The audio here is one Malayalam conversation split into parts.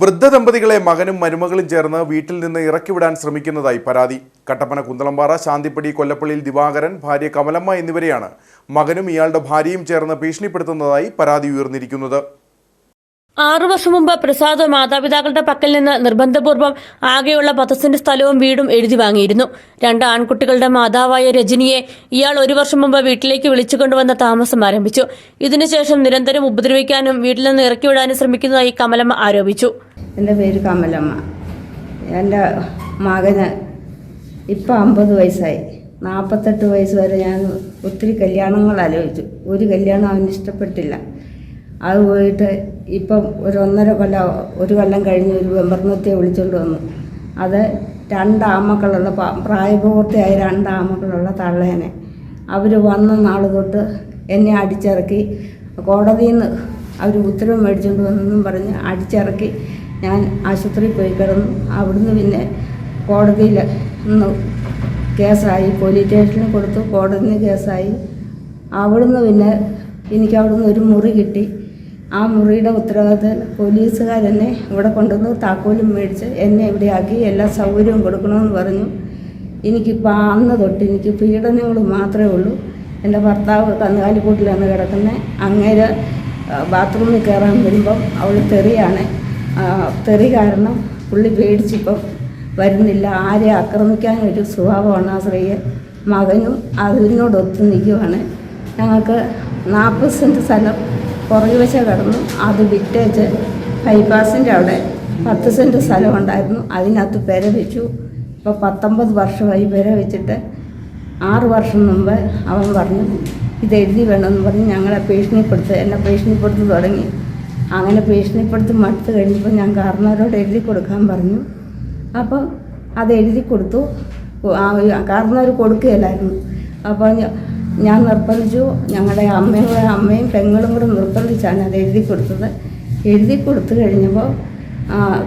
വൃദ്ധ ദമ്പതികളെ മകനും മരുമകളും ചേർന്ന് വീട്ടിൽ നിന്ന് ഇറക്കിവിടാൻ ശ്രമിക്കുന്നതായി പരാതി. കട്ടപ്പന കുന്തളമ്പാറ ശാന്തിപ്പടി കൊല്ലപ്പള്ളിയിൽ ദിവാകരൻ ഭാര്യ കമലമ്മ എന്നിവരെയാണ് മകനും ഇയാളുടെ ഭാര്യയും ചേർന്ന് ഭീഷണിപ്പെടുത്തുന്നതായി പരാതി ഉയർന്നിരിക്കുന്നത്. ആറു വർഷം മുമ്പ് പ്രസാദ് മാതാപിതാക്കളുടെ പക്കൽ നിന്ന് നിർബന്ധപൂർവം ആകെയുള്ള പദസിന്റെ സ്ഥലവും വീടും എഴുതി വാങ്ങിയിരുന്നു. രണ്ട് ആൺകുട്ടികളുടെ മാതാവായ രജനിയെ ഇയാൾ ഒരു വർഷം മുമ്പ് വീട്ടിലേക്ക് വിളിച്ചുകൊണ്ടുവന്ന താമസം ആരംഭിച്ചു. ഇതിനുശേഷം നിരന്തരം ഉപദ്രവിക്കാനും വീട്ടിൽ നിന്ന് ഇറക്കിവിടാനും ശ്രമിക്കുന്നതായി കമലമ്മ ആരോപിച്ചു. എന്റെ പേര് കമലമ്മ. എന്റെ മകന് ഇപ്പം അമ്പത് വയസ്സായി. നാൽപ്പത്തെട്ട് വയസ്സ് വരെ ഞാൻ ഒത്തിരി കല്യാണങ്ങൾ ആലോചിച്ചു. ഒരു കല്യാണം അവന് ഇഷ്ടപ്പെട്ടില്ല. അത് പോയിട്ട് ഇപ്പം ഒരു ഒന്നര കൊല്ലം ഒരു കൊല്ലം കഴിഞ്ഞ് ഒരു വെമ്പർന്നത്തെ വിളിച്ചുകൊണ്ട് വന്നു. അത് രണ്ട് ആമക്കളുള്ള പ- പ്രായപൂർത്തിയായ രണ്ട് ആമക്കളുള്ള തള്ളേനെ. അവർ വന്ന നാൾ തൊട്ട് എന്നെ അടിച്ചിറക്കി. കോടതിയിൽ നിന്ന് അവർ ഉത്തരവ് മേടിച്ചുകൊണ്ട് വന്നെന്നും പറഞ്ഞ് അടിച്ചിറക്കി ഞാൻ ആശുപത്രിയിൽ പോയി കിടന്നു. അവിടുന്ന് പിന്നെ കോടതിയിൽ നിന്ന് കേസായി പോലീസ് സ്റ്റേഷനിൽ കൊടുത്തു. കോടതിയിൽ കേസായി. അവിടുന്ന് പിന്നെ എനിക്ക് അവിടുന്ന് ഒരു മുറി കിട്ടി. ആ മുറിയുടെ ഉത്തരവാദിത്തം പോലീസുകാരെന്നെ ഇവിടെ കൊണ്ടുവന്ന് താക്കോലും മേടിച്ച് എന്നെ ഇവിടെയാക്കി എല്ലാ സൗകര്യവും കൊടുക്കണമെന്ന് പറഞ്ഞു. എനിക്കിപ്പോൾ അന്ന് തൊട്ട് എനിക്ക് പീഡനങ്ങൾ മാത്രമേ ഉള്ളൂ. എന്റെ ഭർത്താവ് കന്നുകാലിക്കൂട്ടിലാണ് കിടക്കുന്നത് അങ്ങേര് ബാത്റൂമിൽ കയറാൻ വരുമ്പം അവൾ തെറിയാണ്. തെറി കാരണം പുള്ളി പേടിച്ചിപ്പം വരുന്നില്ല. ആരെ ആക്രമിക്കാൻ ഒരു സ്വഭാവമാണ് ആ സ്ത്രീയെ. മകനും അതിനോടൊത്ത് നിൽക്കുവാണ്. ഞങ്ങൾക്ക് നാൽപ്പത് സെന്റ് സ്ഥലം പുറകു വെച്ച കിടന്നു. അത് വിറ്റേച്ച് ബൈപ്പാസിന്റെ അവിടെ പത്ത് സെന്റ് സ്ഥലമുണ്ടായിരുന്നു അതിനകത്ത് പെര വെച്ചു. ഇപ്പോൾ പത്തൊമ്പത് വർഷമായി പെര വെച്ചിട്ട് ആറ് വർഷം മുമ്പ് അവൻ പറഞ്ഞു ഇത് എഴുതി വേണമെന്ന് പറഞ്ഞ് ഞങ്ങളെ ഭീഷണിപ്പെടുത്ത് എന്നെ ഭീഷണിപ്പെടുത്ത് തുടങ്ങി. അങ്ങനെ ഭീഷണിപ്പെടുത്തി മടുത്ത് കഴിഞ്ഞപ്പോൾ ഞാൻ കാരണവരോട് എഴുതി കൊടുക്കാൻ പറഞ്ഞു. അപ്പം അത് എഴുതി കൊടുത്തു. കാരണവർ കൊടുക്കുകയില്ലായിരുന്നു. അപ്പോൾ ഞാൻ നിർബന്ധിച്ചു. ഞങ്ങളുടെ അമ്മയും അമ്മയും പെങ്ങളും കൂടെ നിർബന്ധിച്ചാണ് അത് എഴുതി കൊടുത്തത്. എഴുതി കൊടുത്തു കഴിഞ്ഞപ്പോൾ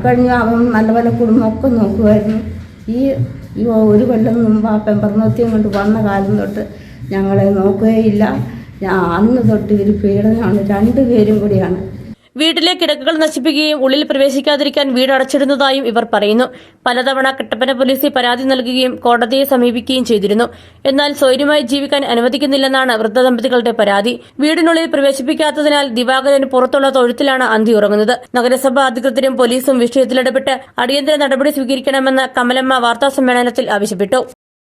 കഴിഞ്ഞ അവൻ നല്ല പോലെ കുടുംബമൊക്കെ നോക്കുമായിരുന്നു. ഈ ഈ ഒരു കൊല്ലം മുമ്പ് ആ പെമ്പർനോത്യം കൊണ്ട് വന്ന കാലം തൊട്ട് ഞങ്ങളെ നോക്കുകയില്ല. അന്ന് തൊട്ട് ഇവർ പീഡനമാണ്. രണ്ടുപേരും കൂടിയാണ്. വീട്ടിലെ കിടക്കുകൾ നശിപ്പിക്കുകയും ഉള്ളിൽ പ്രവേശിക്കാതിരിക്കാൻ വീട് അടച്ചിടുന്നതായും ഇവർ പറയുന്നു. പലതവണ കട്ടപ്പന പോലീസിൽ പരാതി നൽകുകയും കോടതിയെ സമീപിക്കുകയും ചെയ്തിരുന്നു. എന്നാൽ സ്വൈര്യമായി ജീവിക്കാൻ അനുവദിക്കുന്നില്ലെന്നാണ് വൃദ്ധദമ്പതികളുടെ പരാതി. വീടിനുള്ളിൽ പ്രവേശിപ്പിക്കാത്തതിനാൽ ദിവാകരന് പുറത്തുള്ള തൊഴുത്തിലാണ് അന്തി ഉറങ്ങുന്നത്. നഗരസഭാ അധികൃതരും പോലീസും വിഷയത്തിലിടപെട്ട് അടിയന്തര നടപടി സ്വീകരിക്കണമെന്ന് കമലമ്മ വാർത്താസമ്മേളനത്തിൽ ആവശ്യപ്പെട്ടു.